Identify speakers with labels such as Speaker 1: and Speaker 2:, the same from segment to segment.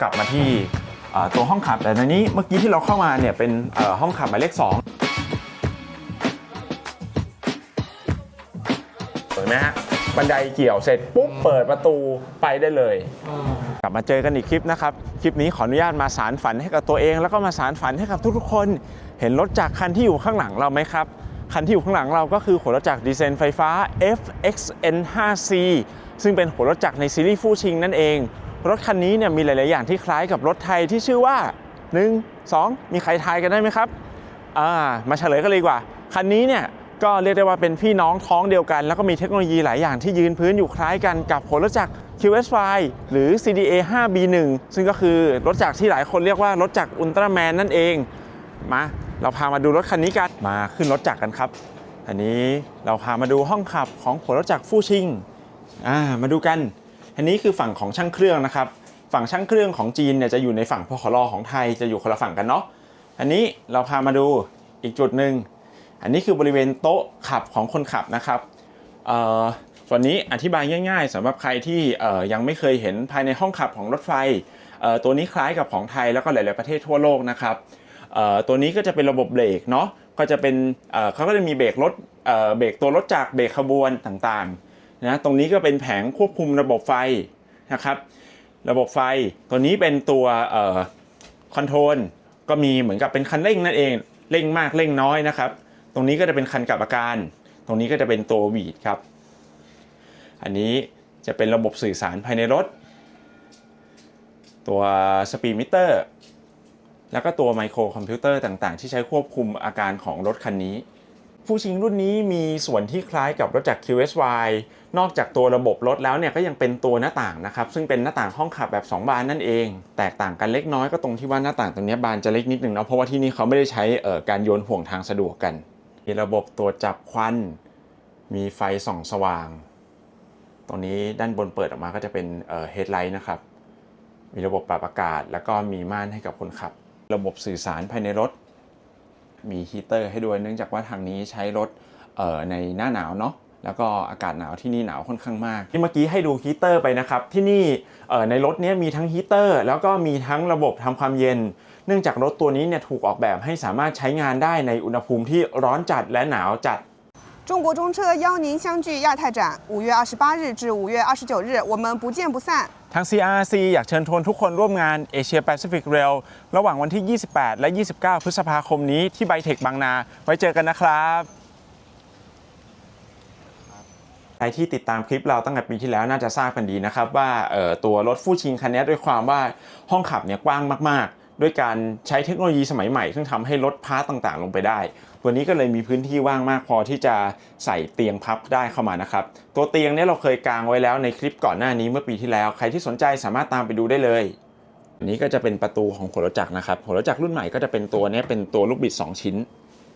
Speaker 1: กลับมาที่เอ่อตัวห้องขับแต่ในนี้เมื่อกี้ที่เราเข้ามาเนี่ยเป็นเอ่อห้องขับหมายเลข2เห็นไหมฮะบันไดเกี่ยวเสร็จปุ๊บเปิดประตูไปได้เลย กลับมาเจอกันอีกคลิปนะครับ คลิปนี้ขออนุญาตมาสารฝันให้กับตัวเอง แล้วก็มาสารฝันให้กับทุกๆคน เห็นรถจักรคันที่อยู่ข้างหลังเราไหมครับคันที่อยู่ข้างหลังเราก็คือหัวรถจักรดีเซลไฟฟ้า FXN5C ซึ่งเป็นหัวรถจักรในซีรีส์ฟู่ชิงนั่นเอง รถคันนี้เนี่ยมีหลาย ๆ อย่างที่คล้ายกับรถไทยที่ชื่อว่า 1 2 มีใครทายกันได้ไหมครับอ่ามาเฉลยกันเลยดีกว่า คันนี้เนี่ยก็เรียกได้ว่าเป็นพี่น้องท้องเดียวกัน แล้วก็มีเทคโนโลยีหลายอย่างที่ยืนพื้นอยู่คล้ายกันกับหัวรถจักร QS5 หรือ CDA 5B1 ซึ่งก็คือรถจักรที่หลายคนเรียกว่ารถจักรอุลตร้าแมนนั่นเอง มาเราพามาดูรถคันนี้กัน มาขึ้นรถจักรกันครับอันนี้เราพามาดูห้องขับของหัวรถจักรฟู่ชิงอ่ามาดูกัน อันนี้คือฝั่งของช่างเครื่องนะครับ ฝั่งช่างเครื่องของจีนเนี่ยจะอยู่ในฝั่งพขลของไทยจะอยู่คนละฝั่งกันเนาะ อันนี้เราพามาดูอีกจุดหนึ่ง อันนี้คือบริเวณโต๊ะขับของคนขับนะครับส่วนนี้อธิบายง่าย ๆสำหรับใครที่ยังไม่เคยเห็นภายในห้องขับของรถไฟ ตัวนี้คล้ายกับของไทยแล้วก็หลาย ๆประเทศทั่วโลกนะครับตัวนี้ก็จะเป็นระบบเบรกเนาะก็จะเป็นเขาก็จะมีเบรกรถเบรกตัวรถจากรเบรกขบวนต่างๆ นะตรงนี้ก็เป็นแผงควบคุมระบบไฟนะครับ ระบบไฟตัวนี้เป็นตัวคอนโทรลก็มีเหมือนกับเป็นคันเร่งนั่นเองเร่งมากเร่งน้อยนะครับ ตรงนี้ก็จะเป็นคันกับอาการ ตรงนี้ก็จะเป็นตัววีดครับ อันนี้จะเป็นระบบสื่อสารภายในรถ ตัวสปีดมิเตอร์แล้วก็ตัวไมโครคอมพิวเตอร์ต่างๆ ที่ใช้ควบคุมอาการของรถคันนี้ ฟูชิงรุ่นนี้มีส่วนที่คล้ายกับรถจาก QSY นอกจากตัวระบบรถแล้วเนี่ยก็ยังเป็นตัวหน้าต่างนะครับ ซึ่งเป็นหน้าต่างห้องขับแบบ 2 บานนั่นเอง แตกต่างกันเล็กน้อยก็ตรงที่ว่าหน้าต่างตรงนี้บานจะเล็กนิดนึงเนาะเพราะว่าที่นี่เขาไม่ได้ใช้เอ่อการโยนห่วงทางสะดวกกัน มีระบบตรวจจับควัน มีไฟส่องสว่าง ตรงนี้ด้านบนเปิดออกมาก็จะเป็นเอ่อ headlight นะครับ มีระบบปรับอากาศ แล้วก็มีม่านให้กับคนขับ ระบบสื่อสารภายในรถ มีฮีเตอร์ให้ด้วยเนื่องจากว่าทางนี้ใช้รถในหน้าหนาวเนาะแล้วก็อากาศหนาวที่นี่หนาวค่อนข้างมากที่เมื่อกี้ให้ดูฮีเตอร์ไปนะครับ ที่นี่ในรถนี้มีทั้งฮีเตอร์แล้วก็มีทั้งระบบทำความเย็น เนื่องจากรถตัวนี้เนี่ยถูกออกแบบให้สามารถใช้งานได้ในอุณหภูมิที่ร้อนจัดและหนาวจัด
Speaker 2: 中国中车邀您相聚亚太展，五月二十八日至五月二十九日，我们不见不散。
Speaker 1: ทาง CRC อยากเชิญชวนทุกคนร่วมงาน Asia Pacific Rail ระหว่างวันที่ 28 และ 29 พฤษภาคมนี้ที่ไบเทคบางนา ไว้เจอกันนะครับ ใครที่ติดตามคลิปเราตั้งแต่ปีที่แล้วน่าจะทราบกันดีนะครับ ว่าเอ่อตัวรถฟู่ชิงคันนี้ด้วยความว่าห้องขับเนี่ยกว้างมาก ๆ ด้วยการใช้เทคโนโลยีสมัยใหม่ ซึ่งทำให้ลดพาร์ตต่างๆ ลงไปได้ ตัวนี้ก็เลยมีพื้นที่ว่างมากพอที่จะใส่เตียงพับได้เข้ามานะครับ ตัวเตียงนี่ยเราเคยกางไว้แล้วในคลิปก่อนหน้านี้เมื่อปีที่แล้ว ใครที่สนใจสามารถตามไปดูได้เลยอันนี้ก็จะเป็นประตูของหัวรถจักรนะครับหัวรถจักรรุ่นใหม่ก็จะเป็นตัวนี้เป็นตัวลูกบิด 2 ชิ้น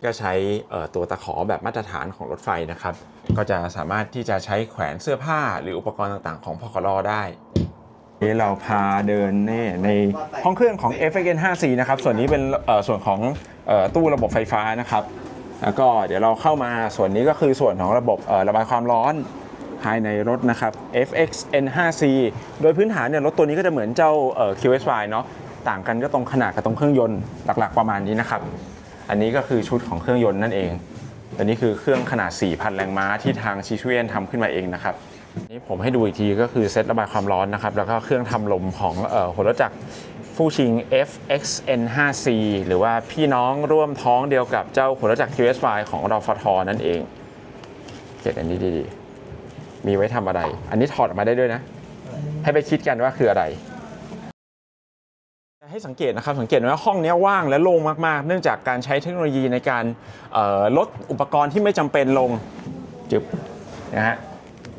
Speaker 1: ก็ใช้ตัวตะขอแบบมาตรฐานของรถไฟนะครับ ก็จะสามารถที่จะใช้แขวนเสื้อผ้าหรืออุปกรณ์ต่างๆ ของพคลได้ นี่เราพาเดินนี่ในห้องเครื่องของ f n 5 4นะครับ ส่วนนี้เป็นส่วนของตู้ระบบไฟฟ้านะครับ แล้วก็เดี๋ยวเราเข้ามาส่วนนี้ก็คือส่วนของระบบระบายความร้อนภายในรถนะครับ FX N5C โดยพื้นฐานเนี่ยรถตัวนี้ก็จะเหมือนเจ้า QSY เนาะต่างกันก็ตรงขนาดกับตรงเครื่องยนต์หลักๆประมาณนี้นะครับ อันนี้ก็คือชุดของเครื่องยนต์นั่นเองตัวนี้คือเครื่องขนาด 4,000 แรงม้าที่ทางชิชูเอนทำขึ้นมาเองนะครับ นี่ผมให้ดูอีกทีก็คือเซตระบายความร้อนนะครับ แล้วก็เครื่องทำลมของเอ่อหัวรถจักรฟูชิง FXN5C หรือว่าพี่น้องร่วมท้องเดียวกับเจ้าหัวรถจักร QSY ของรอฟทนั่นเองเก็บอันนี้ดีๆ มีไว้ทำอะไร อันนี้ถอดออกมาได้ด้วยนะ ให้ไปคิดกันว่าคืออะไรให้สังเกตนะครับสังเกตว่าห้องนี้ว่างและโล่งมากๆ เนื่องจากการใช้เทคโนโลยีในการลดอุปกรณ์ที่ไม่จำเป็นลงจึบนะฮะ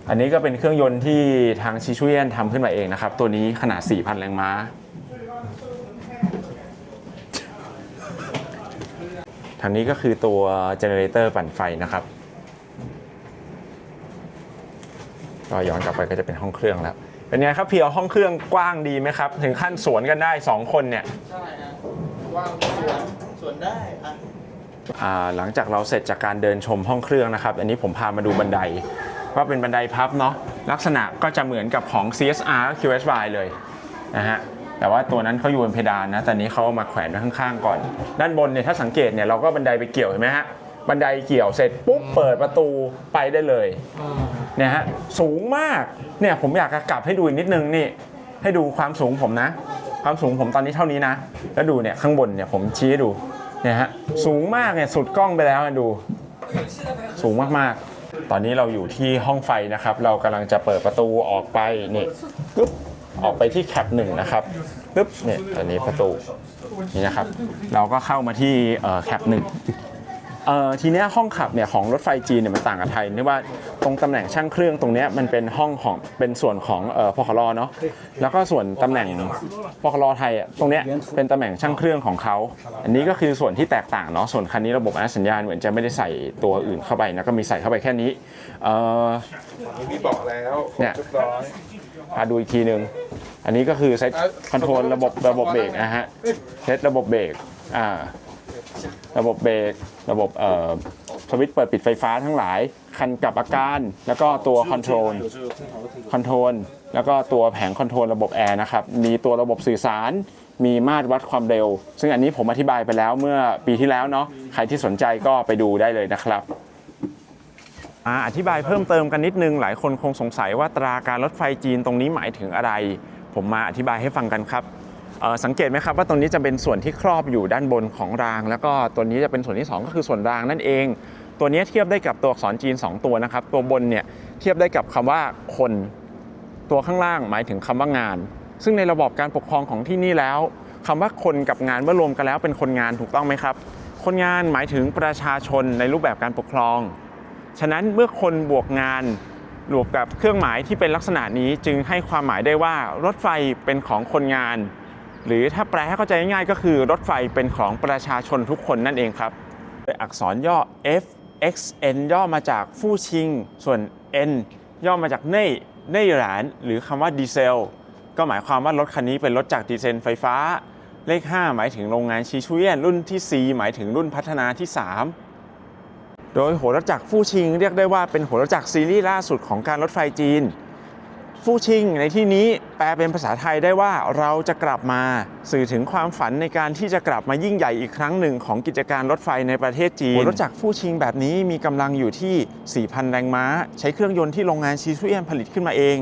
Speaker 1: อันนี้ก็เป็นเครื่องยนต์ที่ทางชิชุเยนทำขึ้นมาเองนะครับ ตัวนี้ขนาด 4,000 แรงม้า ทางนี้ก็คือตัวเจเนเรเตอร์ปั่นไฟนะครับก็ย้อนกลับไปก็จะเป็นห้องเครื่องแล้ว เป็นไงครับเพียวห้องเครื่องกว้างดีไหมครับ ถึงขั้นสวนกันได้ 2 คนเนี่ย
Speaker 3: ใช่ฮะว่างสวนสวนได้อะ
Speaker 1: อ่าหลังจากเราเสร็จจากการเดินชมห้องเครื่องนะครับ อันนี้ผมพามาดูบันได ว่าเป็นบันไดพับเนาะลักษณะก็จะเหมือนกับของ CSR QSY เลยนะฮะแต่ว่าตัวนั้นเขาอยู่บนเพดานนะ แต่นี้เขามาแขวนไว้ข้างๆก่อน ด้านบนเนี่ยถ้าสังเกตเนี่ยเราก็บันไดไปเกี่ยวเห็นไหมฮะบันไดเกี่ยวเสร็จปุ๊บเปิดประตูไปได้เลยเนี่ยฮะสูงมากเนี่ยผมอยากจะกลับให้ดูอีกนิดนึงนี่ให้ดูความสูงผมนะ ความสูงผมตอนนี้เท่านี้นะ แล้วดูเนี่ยข้างบนเนี่ยผมชี้ให้ดูเนี่ยฮะสูงมากเนี่ยสุดกล้องไปแล้วดู สูงมากๆ ตอนนี้เราอยู่ที่ห้องไฟนะครับ เรากำลังจะเปิดประตูออกไปนี่ปึ๊บออกไปที่แคปหนึ่งนะครับปึ๊บเนี่ยตอนนี้ประตูนี่นะครับ เราก็เข้ามาที่แคปหนึ่ง เอ่อทีเนี้ยห้องขับเนี่ยของรถไฟจีนเนี่ยมันต่างกับไทยที่ว่าตรงตำแหน่งช่างเครื่องตรงเนี้ยมันเป็นห้องของเป็นส่วนของเอ่อพคลเนาะแล้วก็ส่วนตำแหน่งพคลไทยอะตรงเนี้ยเป็นตำแหน่งช่างเครื่องของเขาอันนี้ก็คือส่วนที่แตกต่างเนาะส่วนคันนี้ระบบอนุสัญญาณเหมือนจะไม่ได้ใส่ตัวอื่นเข้าไปนะก็มีใส่เข้าไปแค่นี้เอ่อ
Speaker 3: มีบอกแล้ว
Speaker 1: เนี่ย
Speaker 3: เรียบร้อย
Speaker 1: พาดูอีกทีหนึ่งอันนี้ก็คือเซตคอนโทรลระบบระบบเบรกนะฮะเซตระบบเบรกอ่า ระบบเบรกระบบเอ่อสวิตช์เปิดปิดไฟฟ้าทั้งหลาย คันกลับอาการ แล้วก็ตัวคอนโทรลคอนโทรลแล้วก็ตัวแผงคอนโทรลระบบแอร์นะครับ มีตัวระบบสื่อสาร มีมาตรวัดความเร็ว ซึ่งอันนี้ผมอธิบายไปแล้วเมื่อปีที่แล้วเนาะใครที่สนใจก็ไปดูได้เลยนะครับ อ่าอธิบายเพิ่มเติมกันนิดนึง หลายคนคงสงสัยว่าตราการรถไฟจีนตรงนี้หมายถึงอะไร ผมมาอธิบายให้ฟังกันครับเอ่อ สังเกตไหมครับว่าตรงนี้จะเป็นส่วนที่ครอบอยู่ด้านบนของราง แล้วก็ตัวนี้จะเป็นส่วนที่ 2 ก็คือส่วนรางนั่นเอง ตัวนี้เทียบได้กับตัวอักษรจีน 2 ตัวนะครับ ตัวบนเนี่ยเทียบได้กับคำว่าคน ตัวข้างล่างหมายถึงคำว่างาน ซึ่งในระบอบการปกครองของที่นี่แล้วคำว่าคนกับงานเมื่อรวมกันแล้วเป็นคนงานถูกต้องไหมครับ คนงานหมายถึงประชาชนในรูปแบบการปกครอง ฉะนั้นเมื่อคนบวกงานบวกกับเครื่องหมายที่เป็นลักษณะนี้จึงให้ความหมายได้ว่ารถไฟเป็นของคนงาน หรือถ้าแปลให้เข้าใจง่ายๆ ก็คือรถไฟเป็นของประชาชนทุกคนนั่นเองครับโดยอักษรย่อ F X N ย่อมาจากฟู่ชิง ส่วน N ย่อมาจากเน่เน่หลานหรือคำว่าดีเซล ก็หมายความว่ารถคันนี้เป็นรถจากดีเซลไฟฟ้า เลข 5 หมายถึงโรงงานชีชุเยนรุ่นที่ 4 หมายถึงรุ่นพัฒนาที่ 3 โดยโหรถจักรฟู่ชิง เรียกได้ว่าเป็นโหรถจักรซีรีส์ล่าสุดของการรถไฟจีน ฟู่ชิงในที่นี้แปลเป็นภาษาไทยได้ว่าเราจะกลับมาสื่อถึงความฝันในการที่จะกลับมายิ่งใหญ่อีกครั้งหนึ่งของกิจการรถไฟในประเทศจีนรถจักรฟู่ชิงแบบนี้มีกำลังอยู่ที่ 4,000 แรงม้า ใช้เครื่องยนต์ที่โรงงานชีซุเอียนผลิตขึ้นมาเอง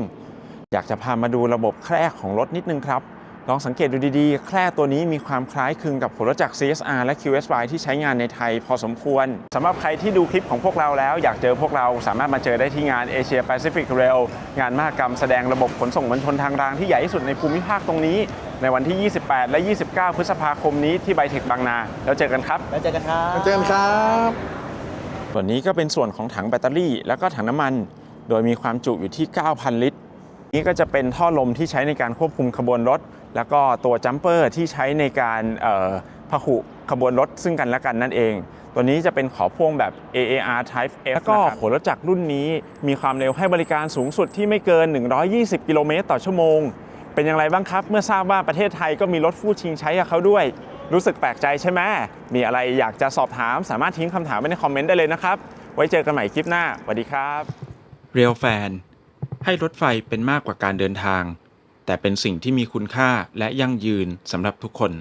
Speaker 1: อยากจะพามาดูระบบแคร่ของรถนิดนึงครับ ลองสังเกตดูดีๆ แคร่ตัวนี้มีความคล้ายคลึงกับหัวรถจักร CSR และ QSY ที่ใช้งานในไทยพอสมควร สำหรับใครที่ดูคลิปของพวกเราแล้ว อยากเจอพวกเราสามารถมาเจอได้ที่งาน Asia Pacific Rail งานมหกรรมแสดงระบบขนส่งมวลชนทางรางที่ใหญ่ที่สุดในภูมิภาคตรงนี้ ในวันที่ 28 และ 29 พฤษภาคมนี้ที่ไบเทคบางนา แล้วเจอกันครับ
Speaker 3: แล้วเจอกันครับ
Speaker 4: เจอกันครับ
Speaker 1: ส่วนนี้ก็เป็นส่วนของถังแบตเตอรี่ แล้วก็ถังน้ำมัน โดยมีความจุอยู่ที่ 9,000 ลิตร นี้ก็จะเป็นท่อลมที่ใช้ในการควบคุมขบวนรถ แล้วก็ตัวจัมเปอร์ที่ใช้ในการเอ่อพหุขบวนรถซึ่งกันและกันนั่นเอง ตัวนี้จะเป็นขอพ่วงแบบ AAR Type F แล้วก็หัวรถจักรรุ่นนี้ มีความเร็วให้บริการสูงสุดที่ไม่เกิน 120 กิโลเมตรต่อชั่วโมง เป็นอย่างไรบ้างครับ เมื่อทราบว่าประเทศไทยก็มีรถฟู่ชิงใช้กับเขาด้วย รู้สึกแปลกใจใช่ไหมมีอะไรอยากจะสอบถาม สามารถทิ้งคำถามไว้ในคอมเมนต์ได้เลยนะครับ ไว้เจอกันใหม่คลิปหน้าสวัสดีครับ
Speaker 5: เรียลแฟน ให้รถไฟเป็นมากกว่าการเดินทาง แต่เป็นสิ่งที่มีคุณค่าและยั่งยืนสำหรับทุกคน